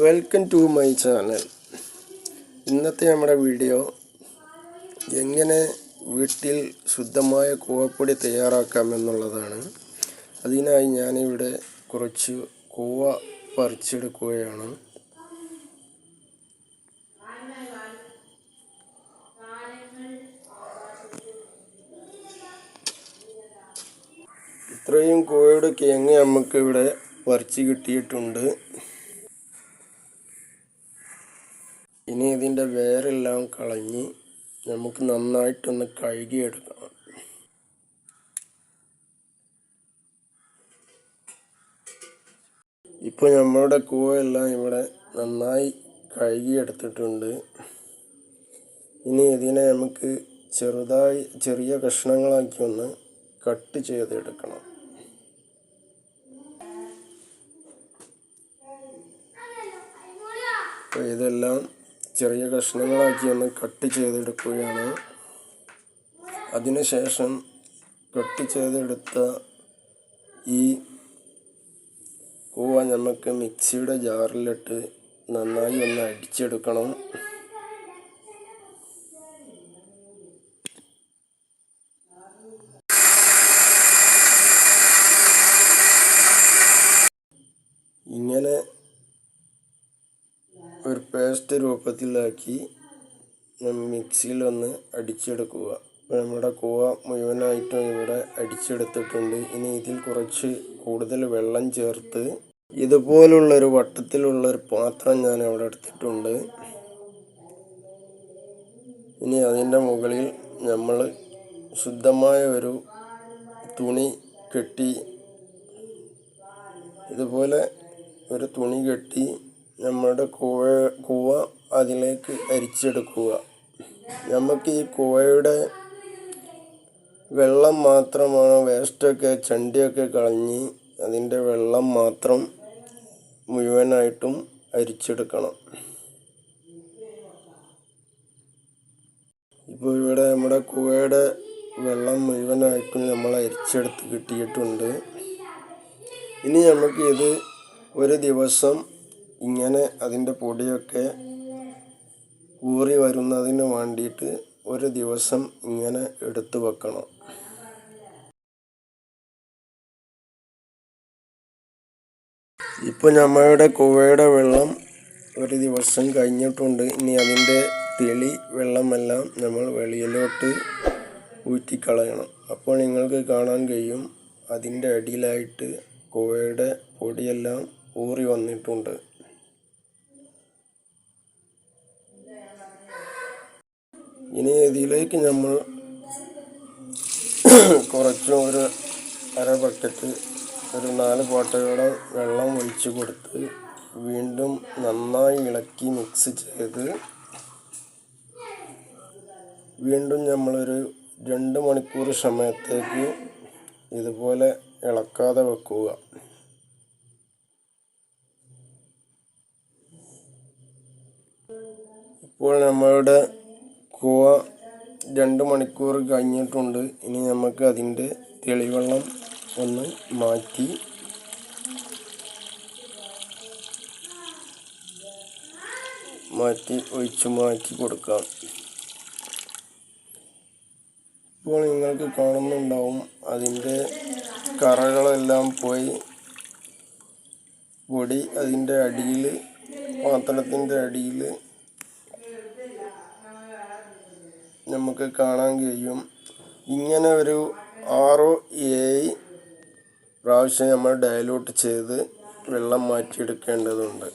Welcome to my channel ഇന്നത്തെ നമ്മുടെ video എങ്ങനെ വീട്ടിൽ ശുദ്ധമായ കൂവപ്പൊടി തയ്യാറാക്കാമെന്നുള്ളതാണ് അതിനായി ഞാനിവിടെ കുറച്ച് കൂവ പറിച്ചെടുക്കുകയാണ്. ഇത്രയും കൂവയുടെ കിഴങ്ങ് നമുക്കിവിടെ പറിച്ച് കിട്ടിയിട്ടുണ്ട്. ഇനി ഇതിന്റെ വേരെല്ലാം കളഞ്ഞ് നമുക്ക് നന്നായിട്ടൊന്ന് കഴുകിയെടുക്കണം. ഇപ്പോൾ നമ്മളുടെ കൂവെല്ലാം ഇവിടെ നന്നായി കഴുകിയെടുത്തിട്ടുണ്ട്. ഇനി ഇതിനെ നമുക്ക് ചെറുതായി ചെറിയ കഷ്ണങ്ങളാക്കി ഒന്ന് കട്ട് ചെയ്തെടുക്കണം. അപ്പോൾ ഇതെല്ലാം ചെറിയ കഷ്ണങ്ങളാക്കി ഒന്ന് കട്ട് ചെയ്തെടുക്കുകയാണ്. അതിനുശേഷം കട്ട് ചെയ്തെടുത്ത ഈ കൂവ നമുക്ക് മിക്സിയുടെ ജാറിലിട്ട് നന്നായി ഒന്ന് അടിച്ചെടുക്കണം ഇങ്ങനെ ഒരു പേസ്റ്റ് രൂപത്തിലാക്കി മിക്സിയിലൊന്ന് അടിച്ചെടുക്കുക. അപ്പോൾ നമ്മുടെ കൂവ മുഴുവനായിട്ടും ഇവിടെ അടിച്ചെടുത്തിട്ടുണ്ട്. ഇനി ഇതിൽ കുറച്ച് കൂടുതൽ വെള്ളം ചേർത്ത് ഇതുപോലുള്ളൊരു വട്ടത്തിലുള്ളൊരു പാത്രം ഞാൻ അവിടെ എടുത്തിട്ടുണ്ട്. ഇനി അതിന്റെ മുകളിൽ നമ്മൾ ശുദ്ധമായ ഒരു തുണി കെട്ടി ഇതുപോലെ ഒരു തുണി കെട്ടി നമ്മുടെ കൂവ കൂവ അതിലേക്ക് അരിച്ചെടുക്കുക. നമുക്ക് ഈ കൂവയുടെ വെള്ളം മാത്രമാണ് വേസ്റ്റൊക്കെ ചണ്ടിയൊക്കെ കളഞ്ഞ് അതിന്റെ വെള്ളം മാത്രം മുഴുവനായിട്ടും അരിച്ചെടുക്കണം. ഇപ്പോൾ ഇവിടെ നമ്മുടെ കൂവയുടെ വെള്ളം മുഴുവനായിട്ടും നമ്മൾ അരിച്ചെടുത്ത് കിട്ടിയിട്ടുണ്ട്. ഇനി നമുക്ക് ഇത് ഒരു ദിവസം ഇങ്ങനെ അതിന്റെ പൊടിയൊക്കെ ഊറി വരുന്നതിന് വേണ്ടിയിട്ട് ഒരു ദിവസം ഇങ്ങനെ എടുത്തു വെക്കണം. ഇപ്പോൾ നമ്മളുടെ കുവയുടെ വെള്ളം ഒരു ദിവസം കഴിഞ്ഞിട്ടുണ്ട്. ഇനി അതിന്റെ തെളി വെള്ളമെല്ലാം നമ്മൾ വെളിയിലോട്ട് ഊറ്റിക്കളയണം. അപ്പോൾ നിങ്ങൾക്ക് കാണാൻ കഴിയും അതിന്റെ അടിയിലായിട്ട് കുവയുടെ പൊടിയെല്ലാം ഊറി വന്നിട്ടുണ്ട്. ഇനി ഇതിലേക്ക് നമ്മൾ കുറച്ച് ഒരു അര ബക്കറ്റ് ഒരു നാല് പാട്ടയോടെ വെള്ളം ഒഴിച്ച് കൊടുത്ത് വീണ്ടും നന്നായി ഇളക്കി മിക്സ് ചെയ്ത് വീണ്ടും നമ്മളൊരു രണ്ട് മണിക്കൂർ സമയത്തേക്ക് ഇതുപോലെ ഇളക്കാതെ വെക്കുക. ഇപ്പോൾ നമ്മളുടെ കൂവ രണ്ട് മണിക്കൂർ കഴിഞ്ഞിട്ടുണ്ട്. ഇനി നമുക്ക് അതിന്റെ തെളിവെള്ളം ഒന്ന് മാറ്റി. മാറ്റി ഒഴിച്ച് മാറ്റി കൊടുക്കാം. ഇപ്പോൾ നിങ്ങൾക്ക് കാണുന്നുണ്ടാവും അതിന്റെ കറകളെല്ലാം പോയി. പൊടി അതിന്റെ അടിയിൽ പാത്രത്തിന്റെ അടിയിൽ നമുക്ക് കാണാൻ കഴിയും. ഇങ്ങനെ ഒരു ആറോ ഏഴ് പ്രാവശ്യം നമ്മൾ ഡയലൂട്ട് ചെയ്ത് വെള്ളം മാറ്റിയെടുക്കേണ്ടതുണ്ട്.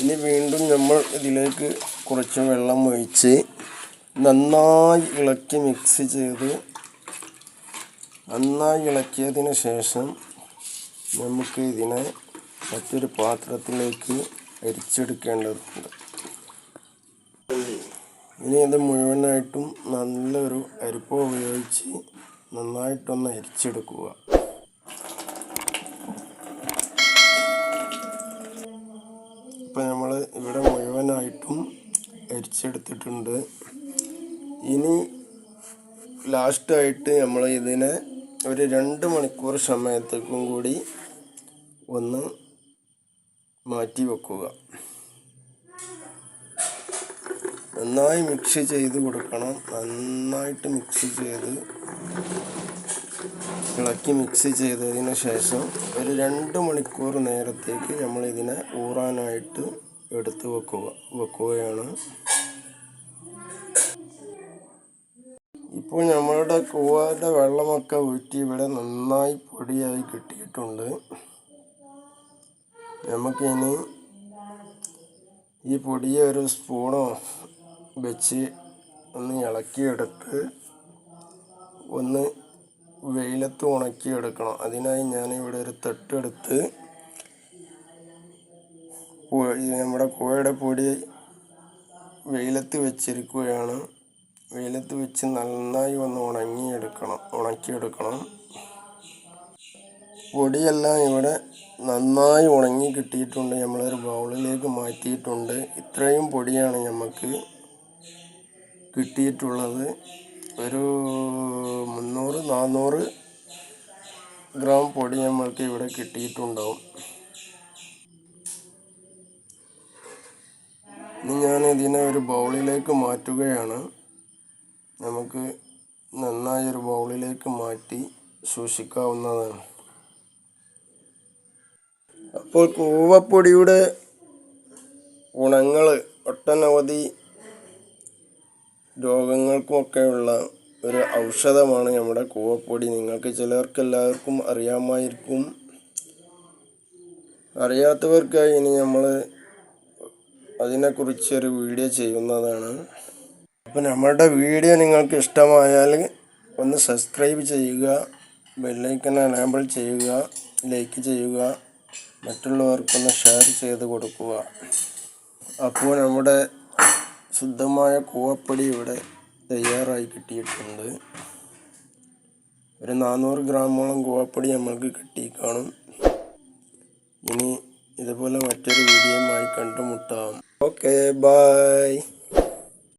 ഇനി വീണ്ടും നമ്മൾ ഇതിലേക്ക് കുറച്ച് വെള്ളം ഒഴിച്ച് നന്നായി ഇളക്കി മിക്സ് ചെയ്ത് നന്നായി ഇളക്കിയതിന് ശേഷം നമുക്ക് ഇതിനെ മറ്റൊരു പാത്രത്തിലേക്ക് അരിച്ചെടുക്കേണ്ടതുണ്ട്. ഇനി ഇത് മുഴുവനായിട്ടും നല്ലൊരു അരിപ്പ ഉപയോഗിച്ച് നന്നായിട്ടൊന്ന് അരിച്ചെടുക്കുക. ഇപ്പം നമ്മൾ ഇവിടെ മുഴുവനായിട്ടും അരിച്ചെടുത്തിട്ടുണ്ട്. ഇനി ലാസ്റ്റായിട്ട് നമ്മൾ ഇതിനെ ഒരു രണ്ട് മണിക്കൂർ സമയത്തേക്കും കൂടി ഒന്ന് മാറ്റി വെക്കുക. നന്നായി മിക്സ് ചെയ്ത് കൊടുക്കണം. നന്നായിട്ട് മിക്സ് ചെയ്ത് ഇളക്കി മിക്സ് ചെയ്തതിന് ശേഷം ഒരു രണ്ട് മണിക്കൂർ നേരത്തേക്ക് നമ്മൾ ഇതിനെ ഊറാനായിട്ട് എടുത്ത് വെക്കുക. വെക്കുകയാണ്. ഇപ്പോൾ നമ്മളുടെ കൂവാന്റെ വെള്ളമൊക്കെ ഊറ്റി ഇവിടെ നന്നായി പൊടിയായി കിട്ടിയിട്ടുണ്ട്. നമുക്കിനി ഈ പൊടിയെ ഒരു സ്പൂണോ വെച്ച് ഒന്ന് ഇളക്കിയെടുത്ത് ഒന്ന് വെയിലത്ത് ഉണക്കിയെടുക്കണം. അതിനായി ഞാൻ ഇവിടെ ഒരു തട്ടെടുത്ത് നമ്മുടെ കോഴയുടെ പൊടി വെയിലത്ത് വെച്ചിരിക്കുകയാണ്. വെയിലത്ത് വെച്ച് നന്നായി ഒന്ന് ഉണങ്ങിയെടുക്കണം ഉണക്കിയെടുക്കണം. പൊടിയെല്ലാം ഇവിടെ നന്നായി ഉണങ്ങി കിട്ടിയിട്ടുണ്ട്. നമ്മളൊരു ബൗളിലേക്ക് മാറ്റിയിട്ടുണ്ട്. ഇത്രയും പൊടിയാണ് നമുക്ക് കിട്ടിയിട്ടുള്ളത് ഒരു മുന്നൂറ് നാന്നൂറ് ഗ്രാം പൊടി നമ്മൾക്ക് ഇവിടെ കിട്ടിയിട്ടുണ്ടാവും. ഇനി ഞാൻ ഇതിനെ ഒരു ബൗളിലേക്ക് മാറ്റുകയാണ്. നമുക്ക് നന്നായി ഒരു ബൗളിലേക്ക് മാറ്റി സൂക്ഷിക്കാവുന്നതാണ്. അപ്പോൾ കൂവപ്പൊടിയുടെ ഗുണങ്ങൾ ഒട്ടനവധി രോഗങ്ങൾക്കുമൊക്കെയുള്ള ഒരു ഔഷധമാണ് നമ്മുടെ കൂവപ്പൊടി. നിങ്ങൾക്ക് ചിലർക്ക് എല്ലാവർക്കും അറിയാമായിരിക്കും. അറിയാത്തവർക്കായി ഇനി നമ്മൾ അതിനെക്കുറിച്ചൊരു വീഡിയോ ചെയ്യുന്നതാണ്. അപ്പോൾ നമ്മളുടെ വീഡിയോ നിങ്ങൾക്ക് ഇഷ്ടമായാൽ ഒന്ന് സബ്സ്ക്രൈബ് ചെയ്യുക ബെല്ലൈക്കൺ എനേബിൾ ചെയ്യുക ലൈക്ക് ചെയ്യുക മറ്റുള്ളവർക്കൊന്ന് ഷെയർ ചെയ്ത് കൊടുക്കുക. അപ്പോൾ നമ്മുടെ ശുദ്ധമായ കൂവപ്പൊടി ഇവിടെ തയ്യാറായി കിട്ടിയിട്ടുണ്ട്. ഒരു നാനൂറ് ഗ്രാമോളം കൂവപ്പൊടി നമ്മൾക്ക് കിട്ടി കാണും. ഇനി ഇതുപോലെ മറ്റൊരു വീഡിയോയുമായി കണ്ടുമുട്ടാം. Okay bye